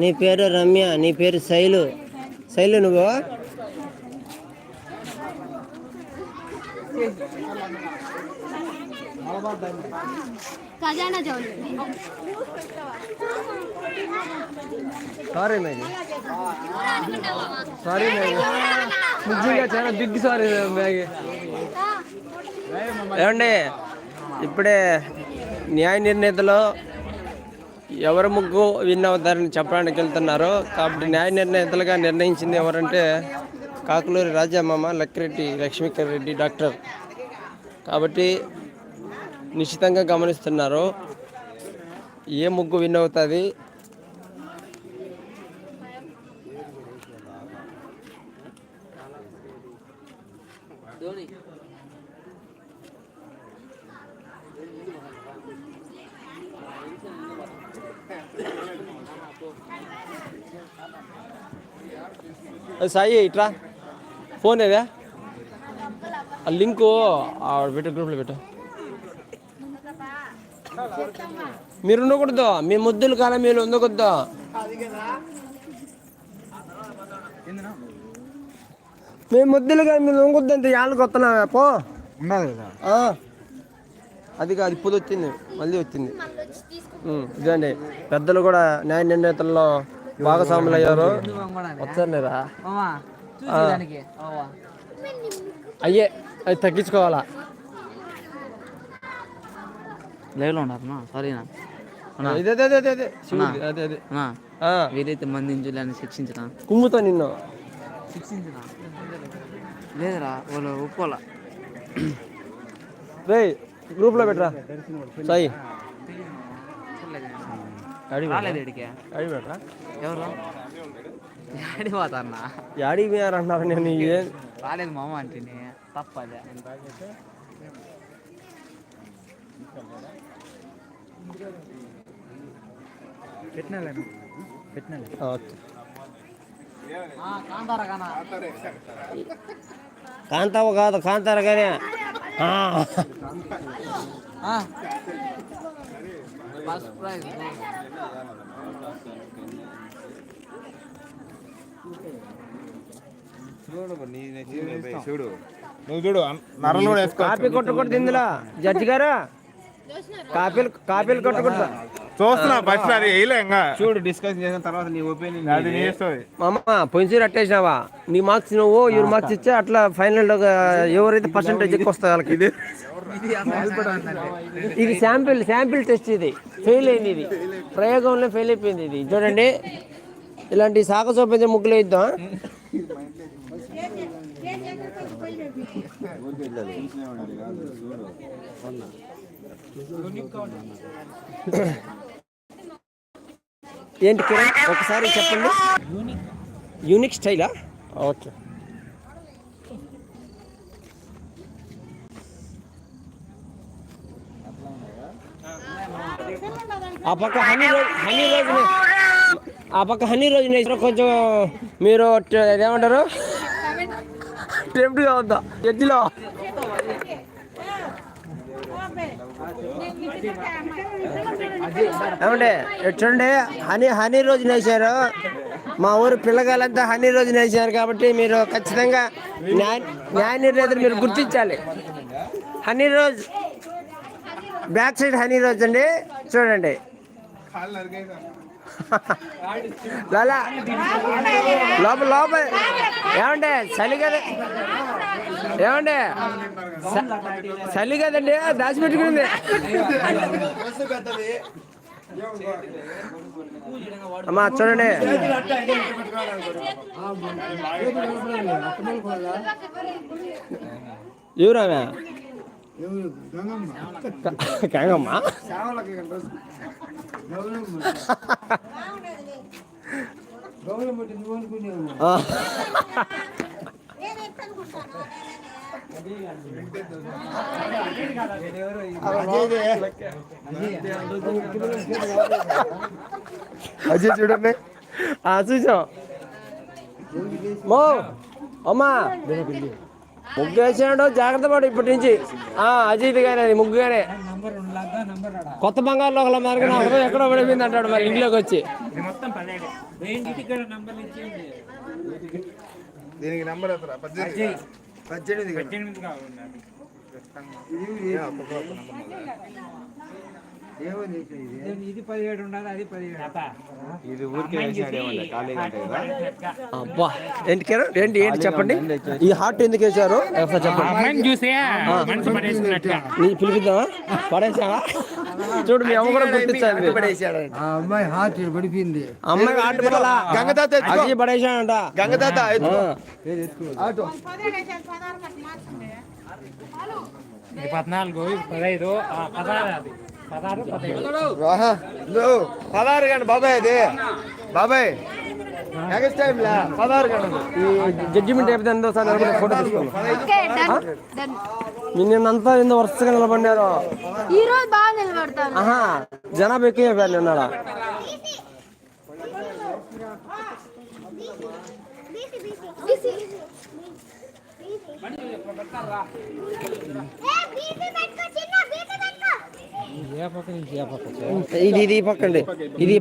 నీ పేరు రమ్య నీ పేరు శైలు. శైలు నువ్వు? Sorry madam. Sorry madam. నిజంగా చాలా బిగ్ సారీ మ్యాగీ ఏమండి? ఇప్పుడే న్యాయ నిర్ణేతలో ఎవరు ముగ్గు విన్ అవుతారని చెప్పడానికి వెళ్తున్నారు. కాబట్టి న్యాయ నిర్ణేతలుగా నిర్ణయించింది ఎవరంటే కాకులూరి రాజామామ లక్కిరెడ్డి లక్ష్మీకర్ రెడ్డి డాక్టర్. కాబట్టి నిశ్చితంగా గమనిస్తున్నారు. ఏ ముగ్గు విన్ అవుతుంది? సాయి ఇట్రా. ఫోన్ ఏదా? ఆ లింకు ఆవిడ పెట్టు గ్రూప్లో పెట్టు. మీరు ఉండకూడదు మీ ముద్దులు కాలం మీరు ఉండకూడదు. మీ ముద్దులు కానీ మీరు ఉండకూడదు అంటే ఏళ్ళకి వస్తున్నావా పో. అది కాదు ఇప్పుడు వచ్చింది మళ్ళీ వచ్చింది. ఇదండి పెద్దలు కూడా న్యాయ నిర్ణేతల్లో భాగస్వాములు అయ్యారు చూసేదానికి అయ్యే అది తగ్గించుకోవాలా? లైవ్లో ఉన్నారన్నా సారీనా ఆ, వీలైతే మందించులని శిక్షించరా కుమ్ముతా నిన్ను. శిక్షించరా లేదురా వాళ్ళు ఒప్పుకోవాలా? రే గ్రూప్లో పెట్టరా? సాయి. రాలేదు ఇడికి. అడిగి పెట్టరా ఎవరు? యాడి పోతారన్నా యాడికి పోయారంటున్నారు నేను ఏం రాలేదు మామ అంటే తప్పదే. పెట్టినాలేను పెట్టినాలే. ఆ, ఓకే. కాంతారా కానా? కాంతావ కాదు కాంతార కానీ. ఫస్ట్ ప్రైజ్ చూడు నువ్వు చూడు నరలు కూడా వేసుకో కాపీ కొట్టకూడదు ఇందులో. జడ్జి గారు కాపీలు కాపీలు కొట్టకూడదు చూస్తున్నా ఫస్ట్ అది చూడు డిస్కస్ చేసిన తర్వాత నీ ఒపీనియన్ అది నీ. అమ్మ పోయినసారి అట్టేసినావా? నీ మార్క్స్ నువ్వు ఇవ్వరు మార్క్స్ ఇచ్చా అట్లా ఫైనల్ ఎవరైతే పర్సంటేజ్ ఎక్కువ వస్తాయి వాళ్ళకి. ఇది ఇది శాంపిల్ శాంపిల్ టెస్ట్ ఇది. ఫెయిల్ అయింది ఇది. ప్రయోగంలో ఫెయిల్ అయిపోయింది ఇది. చూడండి. ఇలాంటి సాగ చూపించే ముగ్గులు వేద్దాం. ఏంటి కిరణ్? ఒకసారి చెప్పండి. యూనిక్ స్టైలా? ఓకే. ఆ పక్క హనీ రోజు హనీ రోజు ఆ పక్క హనీ రోజు నేసిన కొంచెం మీరు ఏమంటారు? టెంప్ట్గా వద్దా ఎత్తిలో ఏమంటే ఎట్లండి? చూడండి హనీ హనీ రోజు నేసారు. మా ఊరు పిల్లగాలంతా హనీ రోజు నేసారు కాబట్టి మీరు ఖచ్చితంగా న్యాయ న్యాయ నిర్ణేతలు మీరు గుర్తించాలి. Honey rose back side honey rose అండి. చూడండి. లోపల లోపల ఏమంటే చలి కదా ఏమంటే చ- చలి కదండి దాచిపెట్టుకుంది అమ్మా చూడండి. ఎవరామె కాంగమ్మా ఆ. అజయ్ చూడండి ఆ, చూసాం మో అమ్మా ముగ్గు వేసాడు జాగ్రత్త పడు ఇప్పటి నుంచి. ఆ, అజిత్ గానే అది ముగ్గుగానే కొత్త బంగారు లోకల మార్గం ఎక్కడో పడిపోయింది అంటాడు మరి ఇంట్లోకి వచ్చి. దీనికి నెంబర్ పద్దెనిమిది ఇది. పదిహేడు ఉండాలి అది పదిహేడు. ఇది ఊరికే వేసినాడు ఏమన్నా ఖాళీగా అంటే కదా? అబ్బా. ఏంటి కిరణ్? ఏంటి ఏంటి చెప్పండి? ఈ హార్ట్ ఎందుకు వేశారు? ఒకసారి చెప్పండి చూసే నీ పిలిపిద్దామా? పడేసావా? చూడు మీ అమ్మ కూడా గుర్తించాలి. అమ్మాయి హార్ట్ పడిపోయింది. అమ్మాయి హార్ట్ పడాలా? గంగదాత పడేసాడంట. గంగదాత పద్నాలుగు పదహైదు ఆ, పదహారు అది. పదహారు గంట బాబాయ్ అది. బాబాయ్ నెక్స్ట్ టైం లా పదహారు ఈ జడ్జిమెంట్ ఒకసారి నిలబడి ఫోటో తీసుకున్నాం ఓకే డన్ డన్ నిన్నంతా ఎందుకు వరుసగా నిలబడినారు ఈ రోజు బాగా నిలబడతాను ఆహా జనాభా ఎక్కువ అయిపోయారు ఇది ఇది ఈ పక్క అండి. ఇది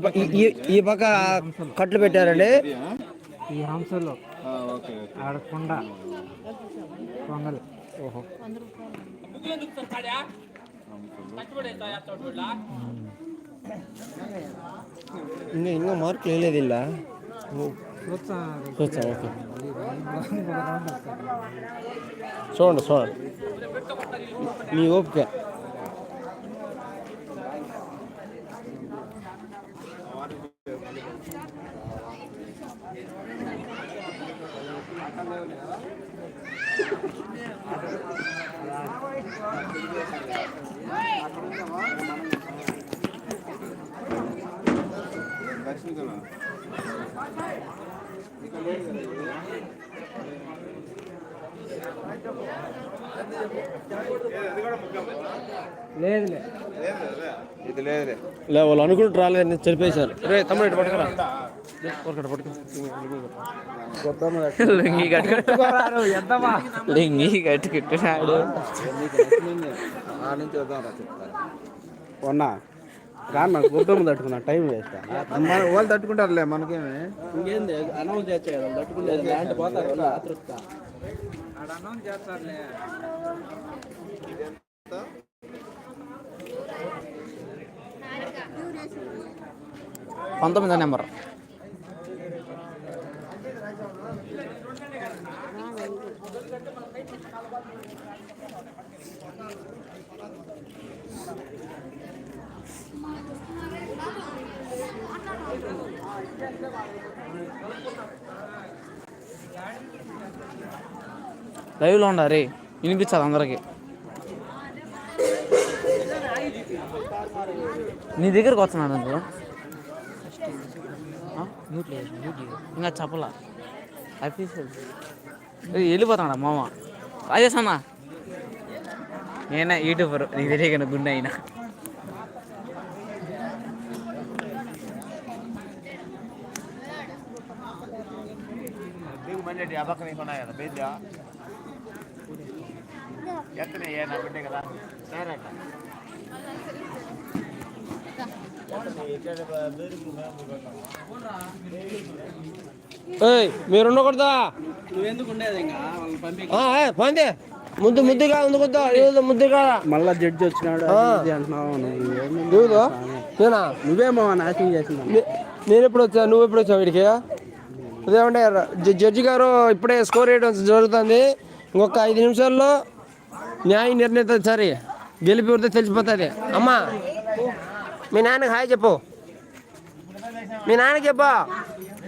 ఈ పక్క కట్లు పెట్టారండి. ఈ హంసలో. ఆడ కొండ. కొంగలు ఓహో. ఇంకా ఇంకా మార్కులు వేయలేదు ఇలా. చూస్తా. చూస్తాం ఓకే. చూడండి చూడండి. మీ ఓపిక. లేదులే. ఇది లేదులే లే వాళ్ళు అనుకుంటూ రాలేదని చెరిపేశారు రే తమ్ముడు ఇటు పట్టుకురా. పట్టుకో పట్టుకో లుంగి కట్టుకున్నాడు లుంగి కట్టుకుంటున్నాడు కొన్నా రాను నాకు గుర్తం తట్టుకున్నా టైం వేస్ట్. మన వాళ్ళు తట్టుకుంటారులే మనకేమి? ఇంకేంది అనౌన్స్ చేస్తే కదా తట్టుకుంటే లాంటి పోతారు ఆడ అనౌన్స్ చేస్తారులే పంతొమ్మిదో నెంబర్. లైవ్లో ఉండాలి వినిపించాలి అందరికి. నీ దగ్గరకు వస్తున్నాడు అందులో. ఇంకా చెప్పలా. అఫీషియల్ వెళ్ళిపోతాడా మామ? రాజేష్ అన్న. నేనే యూట్యూబర్ నీకు తెలియకుండా గుండె అయినా. మంచి ఆ పక్క నీకు ఉన్నాయి కదా? బేద్దా ఎత్తనే ఏ నా బిడ్డే కదా? సరే అట్ట ఏయ్ మీరు ఉండకూడదా? ముద్దు ముద్దుగా ఎందుకొద్దా ఏదో ముద్దుగా మళ్ళా జడ్జి వచ్చినాడు అంటున్నావు నువ్వేమో నాశనం చేసిందా. నే- నేను ఎప్పుడు వచ్చా? నువ్వు ఎప్పుడు వచ్చావు వీడికి? అదేమంటే జడ్జి గారు ఇప్పుడే స్కోర్ వేయడం జరుగుతుంది. ఇంకొక ఐదు నిమిషాల్లో న్యాయ నిర్ణీత సరే. గెలిపి వస్తే తెలిసిపోతుంది. అమ్మా మీ నాన్నకి హాయ్ చెప్పు. మీ నాన్నకి చెప్పు.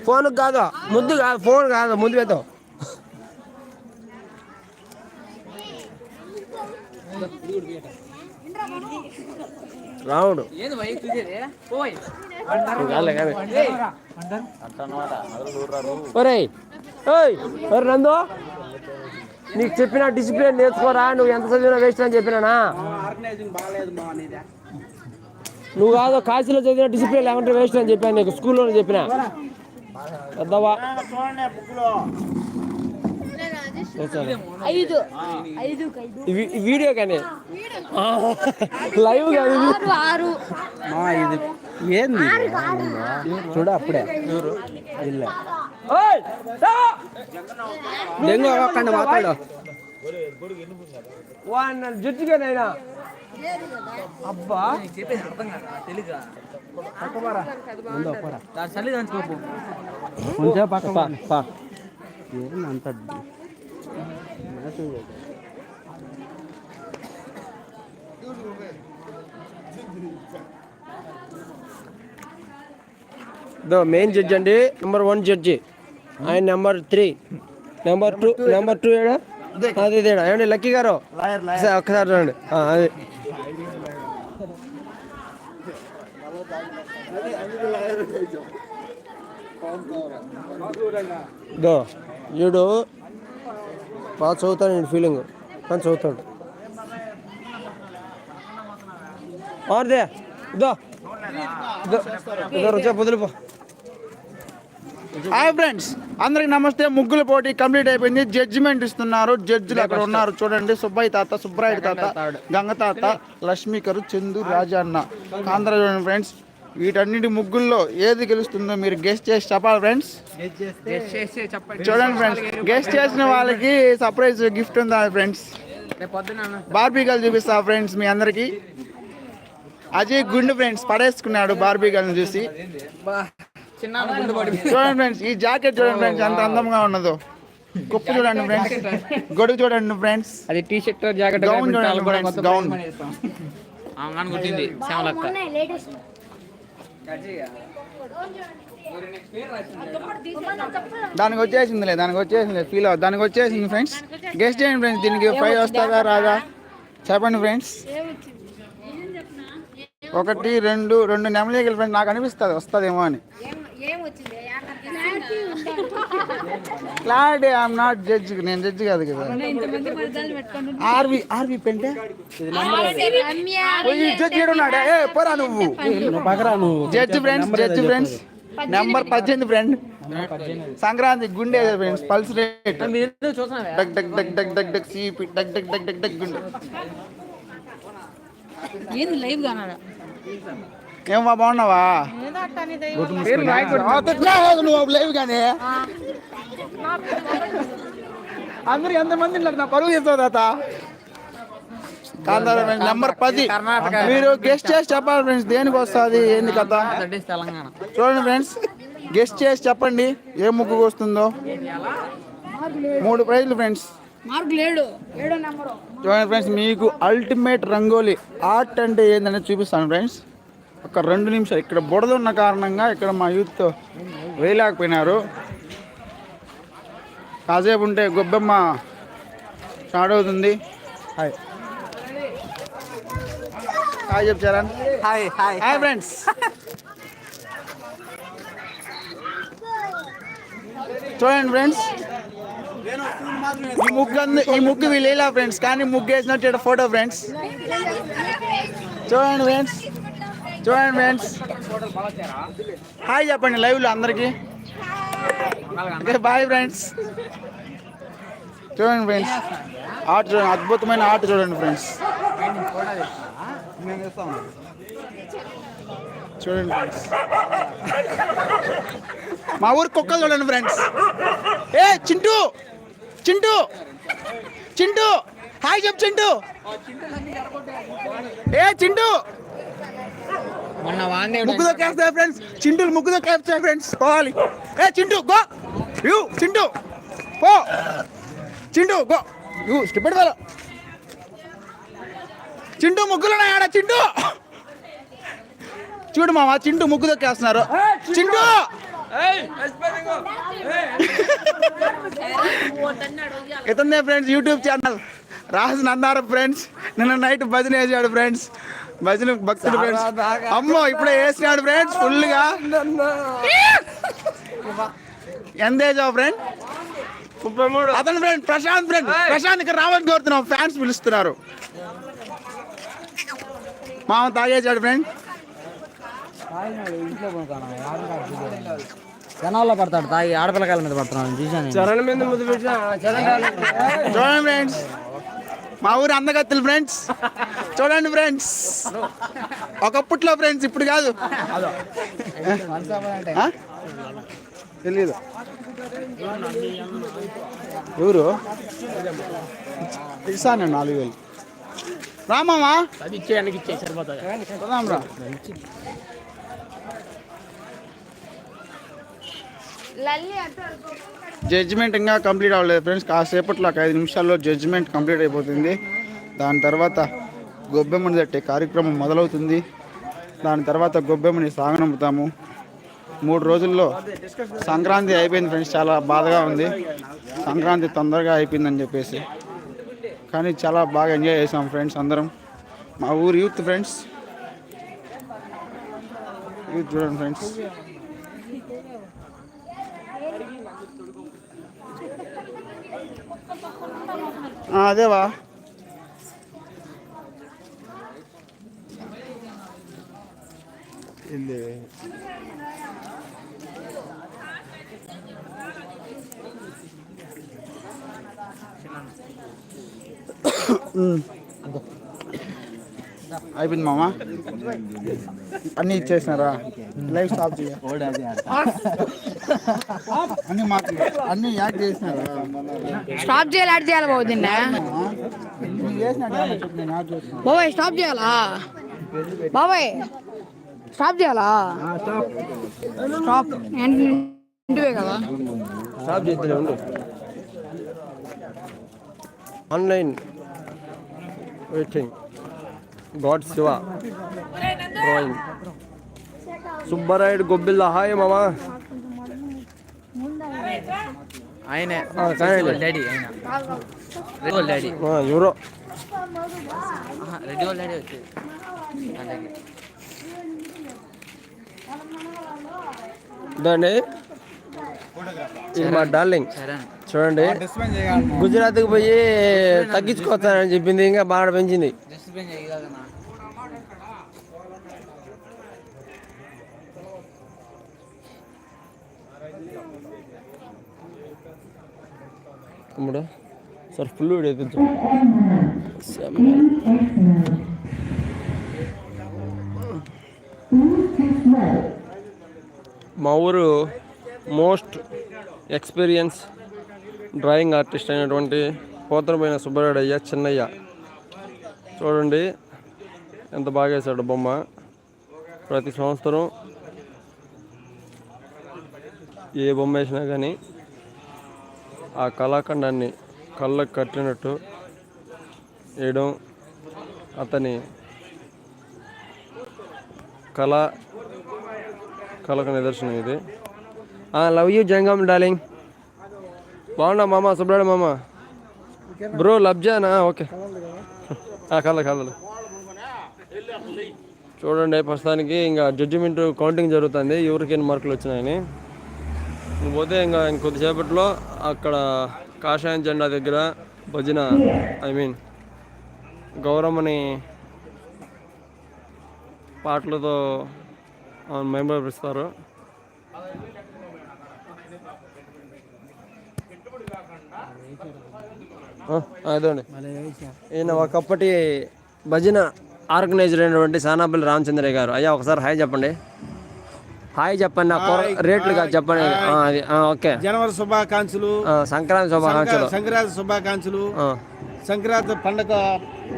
ఫోన్కి కాదు ముద్దు కాదు ఫోన్ కాదు ముందు పెద్దావు రావుడు ఏంది ఒరే నందు నీకు చెప్పిన డిసిప్లిన్ నేర్చుకోరా నువ్వు ఎంత చదివినా వేస్ట్ అని చెప్పినానా? నువ్వు కాదు కాశీలో చదివిన డిసిప్లిన్ లేకుంటే వేస్ట్ అని చెప్పాను నీకు స్కూల్లో చెప్పిన. పెద్దవా? ఐదు ఐదు వీడియో కానీ? లైవ్ కాదు. ఆరు ఇది ఏంది చూడ అప్పుడే. ఇల్ల! డెంగు అవ్వకండి మాట్లాడు. వాడిని జడ్జిగానైనా అబ్బా. దాని చల్లి దంచుకోపు కొంచెం పక్క పా పా. ఏం అంత మ్యాచ్ దో మెయిన్ జడ్జి అండి నెంబర్ వన్ జడ్జి ఆయన number three number two number two ఏడా? అది. ఇదేడా? ఏమండి లక్కీ గారు? ఒక్కసారి రండి ఆ, అది. దో వీడు బాగా చదువుతాడు నేను ఫీలింగ్ కానీ చదువుతాడు. ఆర్దే ఇదో. రుచా హాయ్ ఫ్రెండ్స్ అందరికి నమస్తే. ముగ్గుల పోటీ కంప్లీట్ అయిపోయింది. జడ్జిమెంట్ ఇస్తున్నారు. జడ్జిలు అక్కడ ఉన్నారు. చూడండి. సుబ్బయ్య తాత సుబ్బరాయుడు తాత గంగ తాత లక్ష్మీకరు చందు రాజా అన్న ఆంధ్ర చూడండి ఫ్రెండ్స్ వీటన్నిటి ముగ్గుల్లో ఏది గెలుస్తుందో మీరు గెస్ట్ చేసి చెప్పాలి ఫ్రెండ్స్ చూడండి ఫ్రెండ్స్ గెస్ట్ చేసిన వాళ్ళకి సర్ప్రైజ్ గిఫ్ట్ ఉందా ఫ్రెండ్స్ బార్బీగల్ చూపిస్తా ఫ్రెండ్స్ మీ అందరికి. అజయ్ గుండు ఫ్రెండ్స్ పడేసుకున్నాడు బార్బీగల్ని చూసి. చూడండి ఫ్రెండ్స్ ఈ జాకెట్ చూడండి ఫ్రెండ్స్ ఎంత అందంగా ఉన్నదో. కుప్పు చూడండి ఫ్రెండ్స్ గొడుగు చూడండి ఫ్రెండ్స్ అది టీ షర్ట్ జాకెట్ గౌన్ చూడండి ఫ్రెండ్స్ గౌన్ కొట్టింది శ్యామలక్క లేటెస్ట్ దానికి వచ్చేసిందిలే దానికి వచ్చేసింది ఫీల్ అవ్వదు దానికి వచ్చేసింది ఫ్రెండ్స్. గెస్ట్ చేయండి ఫ్రెండ్స్ దీనికి ఫైవ్ వస్తుందా రాదా? చెప్పండి ఫ్రెండ్స్. ఒకటి రెండు రెండు నెమలీగలు ఫ్రెండ్స్ నాకు అనిపిస్తుంది వస్తుందేమో అని. క్లారిటీ ఐఎమ్ నాట్ జడ్జ్ నేను జడ్జ్ కాదు కదా. ఆర్వి ఆర్వి పెంటే? జడ్జ్ ఉన్నాడా? ఏ పోరా నువ్వు. Judge friends judge friends number పద్దెనిమిది. ఫ్రెండ్ సంక్రాంతి గుండె friends pulse rate duck duck duck duck duck duck CP duck duck duck duck duck గుండె. ఏంది లైవ్ కానాడా ఏమా బాగున్నావా? నువ్వు లేవు కానీ. అందరు ఎంతమంది నా పరువు చేస్తావు తాత. కాంతార ఫ్రెండ్స్ నెంబర్ పది. మీరు గెస్ట్ చేసి చెప్పాలి ఫ్రెండ్స్ దేనికి వస్తుంది ఏంది కథ? చూడండి ఫ్రెండ్స్ గెస్ట్ చేసి చెప్పండి ఏ ముగ్గు వస్తుందో మూడు ప్రైజ్లు ఫ్రెండ్స్. మార్క్ లేడు. ఏడో నెంబరు. చూడండి ఫ్రెండ్స్ మీకు అల్టిమేట్ రంగోలీ. ఆర్ట్ అంటే ఏందనేది చూపిస్తాను ఫ్రెండ్స్. ఒక రెండు నిమిషాలు. ఇక్కడ బుడద ఉన్న కారణంగా ఇక్కడ మా యూత్ వేయలేకపోయినారు. కాసేపు ఉంటే గొబ్బెమ్మ స్టార్ట్ అవుతుంది. హాయ్ హాయ్ చెప్తారా హాయ్ హాయ్ హాయ్ ఫ్రెండ్స్. చూడండి ఫ్రెండ్స్. ఈ ముగ్గు ఈ ముగ్గు వీళ్ళేలా ఫ్రెండ్స్. కానీ ముగ్గు వేసినట్టు ఫోటో ఫ్రెండ్స్. చూడండి ఫ్రెండ్స్. చూడండి ఫ్రెండ్స్. హాయ్ చెప్పండి లైవ్లో అందరికీ. ఓకే బాయ్ ఫ్రెండ్స్ చూడండి ఫ్రెండ్స్. ఆర్ట్ చూడండి అద్భుతమైన ఆర్ట్ చూడండి ఫ్రెండ్స్. చూడండి ఫ్రెండ్స్. మా ఊరు కుక్కలు చూడండి ఫ్రెండ్స్. ఏ చింటూ చింటూ చింటూ. హాయ్ చెప్పు చింటూ. ఏ చింటూ. ముగ్గుతో కేస్తాయి ఫ్రెండ్స్ చింటూలు ముగ్గుతో ఫ్రెండ్స్ పోవాలి. ఏ చింటూ గో. యూ చింటూ. పో. చింటూ గో. యూ వెళ్ళ చింటూ ముగ్గులు ఆడ చింటూ. చూడు మామ చింటూ ముగ్గు దొక్కేస్తున్నారు చింటూ. ఇతనే ఫ్రెండ్స్ యూట్యూబ్ ఛానల్ రాజు నందార ఫ్రెండ్స్ నిన్న నైట్ భజన వేసాడు ఫ్రెండ్స్ భజన భక్తుడు ఫ్రెండ్స్ అమ్మో ఇప్పుడే వేసినాడు ఫ్రెండ్స్ ఫుల్గా. ఎంత ఏజ్ ఫ్రెండ్ అతను ఫ్రెండ్ ప్రశాంత్ ఫ్రెండ్ ప్రశాంత్ ఇక్కడ రావని కోరుతున్నాం ఫ్యాన్స్ పిలుస్తున్నారు. మామ తాగేసాడు ఫ్రెండ్ జనాల్లో పడతాడు తాగి ఆడపిల్లకాయల మీద పడుతున్నాడు చూసాను చరణ్ మీద ముద్దు. చూడండి ఫ్రెండ్స్ మా ఊరు అందగత్తులు ఫ్రెండ్స్ చూడండి ఫ్రెండ్స్ ఒకప్పట్లో ఫ్రెండ్స్ ఇప్పుడు కాదు? తెలీదు. ఎవరు? ఇస్తాను నాలుగు వేలు. రామామా పోదాం రా లల్లి అంటే జడ్జిమెంట్ ఇంకా కంప్లీట్ అవ్వలేదు ఫ్రెండ్స్ కాసేపట్లో ఒక ఐదు నిమిషాల్లో జడ్జిమెంట్ కంప్లీట్ అయిపోతుంది. దాని తర్వాత గొబ్బెమ్మని తట్టే కార్యక్రమం మొదలవుతుంది. దాని తర్వాత గొబ్బెమ్మని సాగనంపుతాము. మూడు రోజుల్లో సంక్రాంతి అయిపోయింది ఫ్రెండ్స్ చాలా బాధగా ఉంది. సంక్రాంతి తొందరగా అయిపోయిందని చెప్పేసి. కానీ చాలా బాగా ఎంజాయ్ చేసాం ఫ్రెండ్స్ అందరం. మా ఊరు యూత్ ఫ్రెండ్స్ యూత్ చూడండి ఫ్రెండ్స్ అదేవా ಇಲ್ಲಿ అయిపోయింది మామ. అన్నీ ఇచ్చేసినారా? లైవ్ స్టాప్ చేయ. అన్ని మాకు అన్ని యాడ్ చేసినారా? స్టాప్ చేయాలి యాడ్ చేయాలి బాబు దీన్ని. నువ్వు చేసినాడు ఏమన్నా చెప్పు, నేను యాడ్ చేసిన బాబాయ్ స్టాప్ చేయాలా? బాబాయ్ స్టాప్ చేయాలా? స్టాప్. ఇంటివే కదా. స్టాప్ చేద్దాం ఉండు. Online waiting. God Shiva. Drawing Subbarayudu గొబ్బిల్ల hi మామా. ఆయనే. డాడీ డాడీ ఎవరో. రెడ్డి వాళ్ళ డాడీ ఇదండి ఇది మా డార్లింగ్. చూడండి. గుజరాత్కి పోయి తగ్గించుకొస్తానని చెప్పింది ఇంకా బాగా పెంచింది. డిస్ప్లే చేయగలనా తమ్ముడు సార్ ఫుల్ వీడియో మా ఊరు మోస్ట్ ఎక్స్పీరియన్స్ డ్రాయింగ్ ఆర్టిస్ట్ అయినటువంటి పోతరమైన సుబ్బరాడయ్య చిన్నయ్య. చూడండి. ఎంత బాగా వేసాడు బొమ్మ. ప్రతి సంవత్సరం ఏ బొమ్మ వేసినా కానీ ఆ కళాఖండాన్ని కళ్ళకు కట్టినట్టు వేయడం అతని కళ కళకు నిదర్శనం ఇది. Love you Jangam darling. బాగున్నా మామ సుబ్రాడు మామ. బ్రో లబ్జానా? ఓకే. కల కలలు చూడండి ప్రస్తుతానికి ఇంకా జడ్జిమెంట్ కౌంటింగ్ జరుగుతుంది. ఎవరికి ఎన్ని మార్కులు వచ్చినాయని. పోతే ఇంకా ఇంకొద్దిసేపట్లో అక్కడ కాషాయం జెండా దగ్గర భజన ఐ మీన్ గౌరమ్మని పాటలతో మెంబరిస్తారు అదండి ఈయన ఒకప్పటి భజన ఆర్గనైజర్ అయినటువంటి సానాపల్లి రామచంద్రయ్య గారు. అయ్యా ఒకసారి హాయ్ చెప్పండి. హాయ్ చెప్పండి నా రేట్లు కాదు చెప్పండి. అది ఓకే. జనవరి శుభాకాంక్షలు. సంక్రాంతి శుభాకాంక్షలు. సంక్రాంతి శుభాకాంక్షలు. సంక్రాంతి పండగ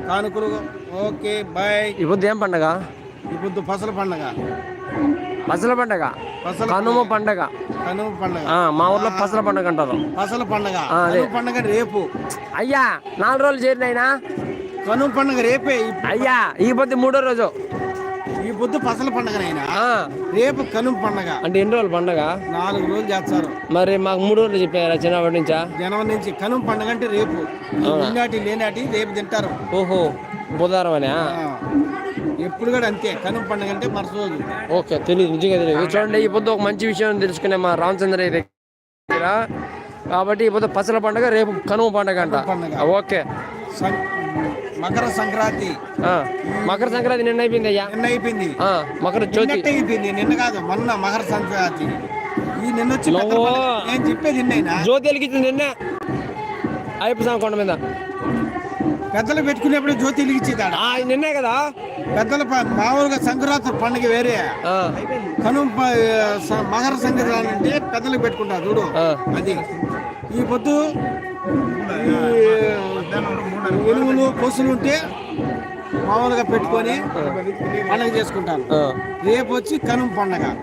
కానుకలు. Okay bye. పొద్దు ఏం పండగ? ఇప్పుడు పసల పండగ. పసల పండగ. కనుమ పండగ. కనుమ పండగ. మా ఊర్లో పసల పండగ అంటారు. పసల పండగ. అదే. పండగ రేపు. అయ్యా నాలుగు రోజులు చేరినైనా కనుమ పండగ రేపే. అయ్యా ఈ పొద్దు మూడో రోజు. ఈ పొద్దు పసల పండగనైనా ఆ, రేపు కనుమ పండగ. అంటే ఎన్ని రోజులు పండగ? నాలుగు రోజులు చేస్తారు. మరి మాకు మూడు రోజులు చెప్పారా చిన్నప్పటి నుంచా? జనవరి నుంచి కనుమ పండగ అంటే రేపు. లేనాటి రేపు తింటారు. ఓహో బుధవారం అనే. ఎప్పుడు కూడా అంతే. కనుమ పండగ అంటే మరుస రోజు. ఓకే తెలియదు నిజంగా తెలియదు చూడండి ఈ పొద్దు ఒక మంచి విషయం తెలుసుకునే మా రామచంద్రయ్య దగ్గర. కాబట్టి ఈ పొద్దు పసల పండగ రేపు కనుమ పండగ అంట. ఓకే. మకర సంక్రాంతి. మకర సంక్రాంతి నిన్న అయిపోయింది అయ్యా. నిన్న అయిపోయింది. ఆ, మకర జ్యోతి. అయిపోయింది నిన్న కాదు మొన్న మకర సంక్రాంతి. ఈ నిన్న వచ్చి నేను చెప్పేది నిన్నైనా? జ్యోతి వెలిగించింది నిన్నే. అయ్యప్ప స్వామి కొండ మీద. పెద్దలు పెట్టుకునేప్పుడు జ్యోతి వెలిగించేదాడ. నిన్నే కదా? పెద్దల మామూలుగా సంక్రాంతి పండుగ వేరే. ఆ, కను ప- స- మకర సంక్రాంతి అంటే పెద్దలకు పెట్టుకుంటారు చూడు. అది. ఈ పొద్దు ఎనుములు పొసులు ఉంటే మామూలుగా పెట్టుకొని పండగ చేసుకుంటారు. ఆ. రేపు వచ్చి కనుమ పండగ.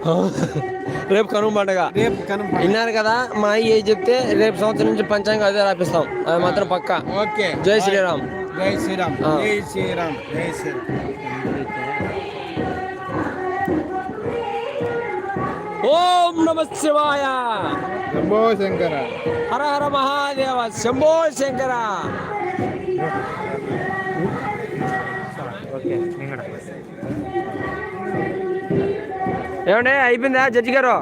రేపు కనుమ పండగ. రేపు కనుమ విన్నారు కదా మా అయ్య ఏం చెప్తే రేపు సంవత్సరం నుంచి పంచాంగం అదే రాపిస్తాం. అది మాత్రం పక్కా. ఓకే. జై శ్రీరామ్. జై శ్రీరామ్. జై శ్రీరామ్. జై శ్రీరామ్. ఓం నమ శివాయ. శంభో శంకర. హర హర మహాదేవ. శంభో శంకర. ఏమండి అయిపోయిందా జడ్జి గారు?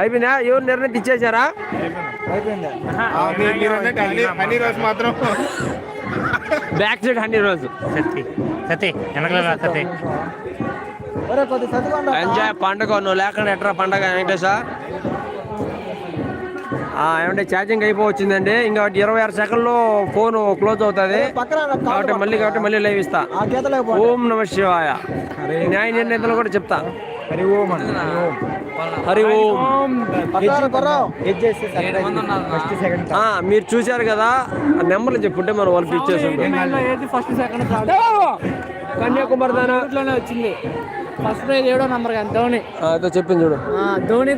అయిపోయిందా. ఎవరు నిర్ణయం ఇచ్చేసారా అన్ని రోజు మాత్రం బ్యాక్ సైడ్ హండ్రీ రోజు. సత్తి సత్తి వెనకాల సత్తి ఎంజాయ్ పండగ నువ్వు లేకుండా ఎట్రా పండగ వెంకటేశ? ఆ, ఏమంటే ఛార్జింగ్ అయిపోవచ్చిందండి. ఇంకా ఇరవై ఆరు సెకండ్లో ఫోన్ క్లోజ్ అవుతుంది. కాబట్టి మళ్ళీ కాబట్టి మళ్ళీ లైవ్ ఇస్తా ఓం నమ శివాయ. న్యాయ నిర్ణేతలు కూడా చెప్తా. హరి ఓం హరి ఓం. ఆ, మీరు చూశారు కదా ఆ నెంబర్లు చెప్పుంటే మనం వాళ్ళు పిచ్చేసి ఏది ఫస్ట్ సెకండ్ కన్యాకుమారి దానా? వచ్చింది. ఫస్ట్ ప్రైజ్ ఏడో నంబర్ కానీ ధోని చెప్పింది చూడు. ధోని